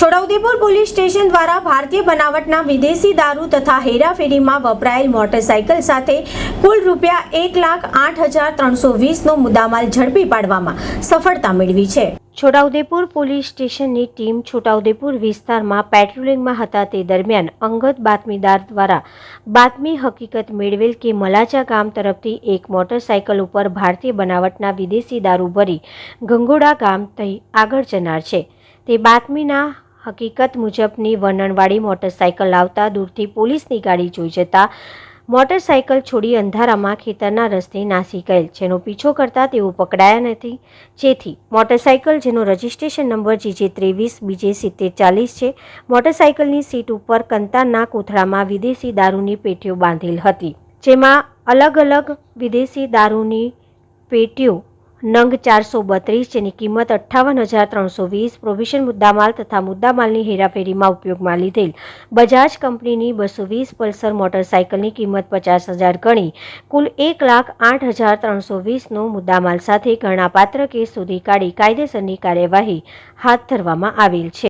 Chhota Udepur police station દ્વારા ભારતીય બનાવટના વિદેશી દારૂ તથા હેરાફેરીમાં વપરાયેલ મોટરસાયકલ સાથે કુલ રૂપિયા એક લાખ આઠ હજાર ત્રણસો વીસનો મુદ્દામાલ ઝડપી પાડવામાં સફળતા મેળવી છે. છોટાઉદેપુર પોલીસ સ્ટેશનની ટીમ છોટાઉદેપુર વિસ્તારમાં પેટ્રોલિંગમાં હતા તે દરમિયાન અંગત બાતમીદાર દ્વારા બાતમી હકીકત મેળવેલ કે મલાચા ગામ તરફથી એક મોટરસાયકલ ઉપર ભારતીય બનાવટના વિદેશી દારૂ ભરી ગંગોડા ગામ થઈ આગળ જનાર છે. તે બાતમીના હકીકત મુજબની વર્ણનવાળી મોટરસાયકલ આવતા દૂરથી પોલીસની ગાડી જોઈ જતા મોટરસાયકલ છોડી અંધારામાં ખેતરના રસ્તે નાસી ગયેલ, જેનો પીછો કરતા તેઓ પકડાયા નથી. જેથી મોટરસાઇકલ, જેનો રજિસ્ટ્રેશન નંબર જીજે ત્રેવીસ, બીજે સિત્તેર ચાલીસ છે મોટરસાયકલની સીટ ઉપર કંતારના કોથળામાં વિદેશી દારૂની પેટીઓ બાંધેલ હતી, જેમાં અલગ અલગ વિદેશી દારૂની પેટીઓ નંગ ચારસો બત્રીસ, જેની કિંમત અઠ્ઠાવન હજાર ત્રણસો વીસ પ્રોવિશન મુદ્દામાલ તથા મુદ્દામાલની હેરાફેરીમાં ઉપયોગમાં લીધેલ. બજાજ કંપનીની બસો વીસ પલ્સર મોટરસાયકલની કિંમત પચાસ હજાર ગણી. કુલ એક લાખ આઠ હજાર ત્રણસો વીસનો મુદ્દામાલ સાથે ઘણાપાત્ર કેસ શોધી કાઢી કાયદેસરની કાર્યવાહી હાથ ધરવામાં આવેલ છે.